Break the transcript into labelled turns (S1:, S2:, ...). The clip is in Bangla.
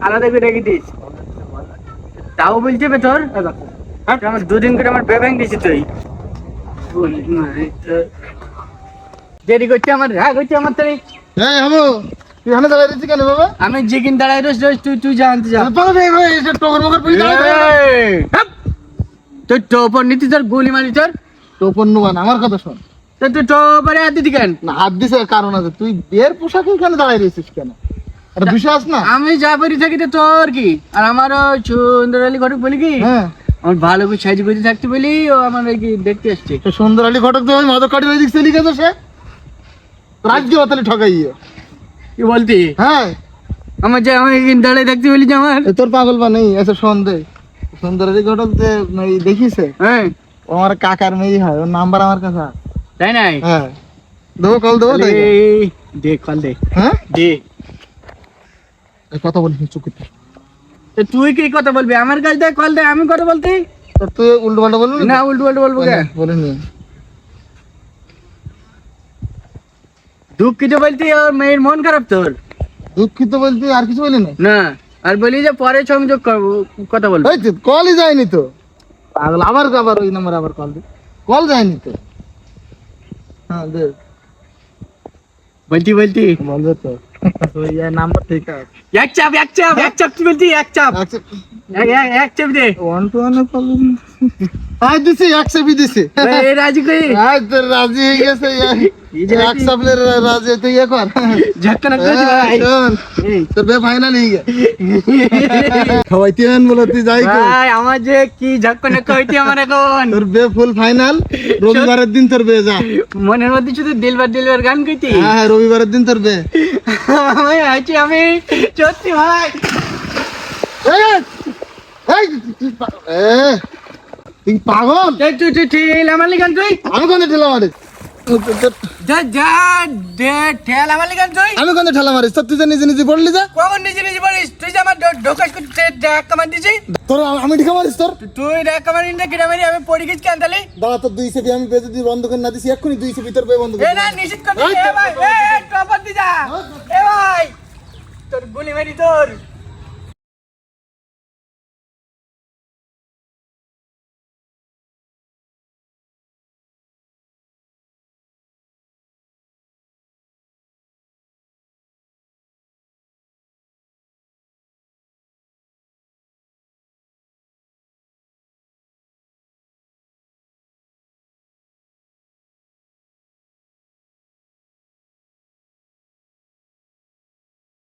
S1: আলাদা করে রেখে দিস। তাও বলতে হবে তোর? আমার দুদিন করে আমার বেব্যাং দিছি তুই। দেরি করছে আমার রাগ হচ্ছে আমার তুই
S2: হ্যাঁ হামু তুই এখানে কেন বাবা?
S1: আমি যেদিন দাঁড়াই তুই তুই জানতে যা।
S2: টকর মকর
S1: এই, হাপ! তোর টোপর নিতি তোর গুলি মারি তোর?
S2: টোপন নুবান আমার কথা শোন।
S1: তুই টোপরে হাত দিতি কেন?
S2: না হাত দিছে কারণ আছে। তুই বিয়ের পোশাকে এখানে দাঁড়িয়ে রয়েছিস কেন? আছে না?
S1: আমি যা পারি থাকি তো তোর কি? আর আমারও সুন্দর আলী ঘটক বলি কি?
S2: হ্যাঁ।
S1: আমার ভালো করে সাইজ করে থাকতে বলি ও আমার কি দেখতে আসছে
S2: সুন্দর আলী ঘটক তো মাদক কাটি চলে সে। রাজ্য বাতালি ঠকাইয়ে।
S1: কি বলতি?
S2: হ্যাঁ।
S1: আমার যে দাঁড়িয়ে থাকতে বলি যে আমার?
S2: তোর পাগল বা নেই সন্দেহ ঘটক যে দেখিছে
S1: হ্যাঁ।
S2: ও আমার কাকার মেয়ে হয় ওর নাম্বার আমার কাছে
S1: তাই নাই?
S2: হ্যাঁ। দেবো কল দেবো
S1: দে কল দে।
S2: হ্যাঁ?
S1: দে।
S2: কথা বলিস চুকিতে
S1: তুই কি কথা বলবি? আমার কাছে কল দে আমি কথা বলতে?
S2: তুই উল্টো পাল্টা বলবি
S1: না উল্টো পাল্টো বলব
S2: বলে নি।
S1: দুঃখিত বলতে ওর মেয়ের মন খারাপ তোর।
S2: দুঃখিত বলতে আর কিছু বলি না
S1: না আর বলি যে পরে সংযোগ করব কথা বলব।
S2: ওই তো কলই যায়নি তো। পাগল আবার আবার ওই নাম্বার আবার কল দে কল যায়নি তো। হ্যাঁ দে।
S1: বলতি বলতি।
S2: বলবে তো। ওই নাম্বার ঠিক আছে।
S1: এক চাপ এক চাপ এক চাপ কি বলতি? এক চাপ। এক- এক- এক দে।
S2: ওয়ান টু ওয়ান কল আজ দিছি একশো বি দিছি।
S1: এই রাজি কই?
S2: আজ তো রাজি হয়ে গেছে এক সাবলের রাজি। তুই ইয়ে কর।
S1: ঝটকানা ভাই। এই,
S2: তোর বে ফাইনাল হয়ে গে খাওয়াইতে হন বলে তুই যাই কর।
S1: ভাই আমার যে কি ঝটকানা কইতি আমার এখন।
S2: তোর বে ফুল ফাইনাল রবিবারের দিন তোর বে যা।
S1: মনের মধ্যে শুধু দিলবার দিলবার গান কইতি?
S2: হ্যাঁ হ্যাঁ রবিবারের দিন তোর বে।
S1: আমি আছি আমি। সত্যি ভাই।
S2: এই, এই, তুই তুই পাগল?
S1: তুই তুই তুই আমার লিগান তুই।
S2: আমি কোনে ঠেলা মারিস
S1: যা যা দে ঠেল আমার লিগান তুই।
S2: আমি কোনে ঠেলা মারিস তুই যে নিজে নিজে পড়লি যা?
S1: কখন নিজে নিজে বলিস? তুই যে আমার ঢোকাস ডাক কামান দিছিস
S2: তোর আমি ঠেকা মারিস তোর?
S1: তুই ডাক কামান ইন্ডা কিনা মারি? আমি পড়ি গেছি কেন তাহলে?
S2: দাঁড়া তোর দুই সেপি আমি বেঁধে দিই বন্ধ করে না দিছি এক্ষুনি দুই সেপি তোর বন্ধ করে
S1: না নিশ্চিত করতে এ ভাই এ টপার দি যা এ ভাই তোর গুলি মারি তোর।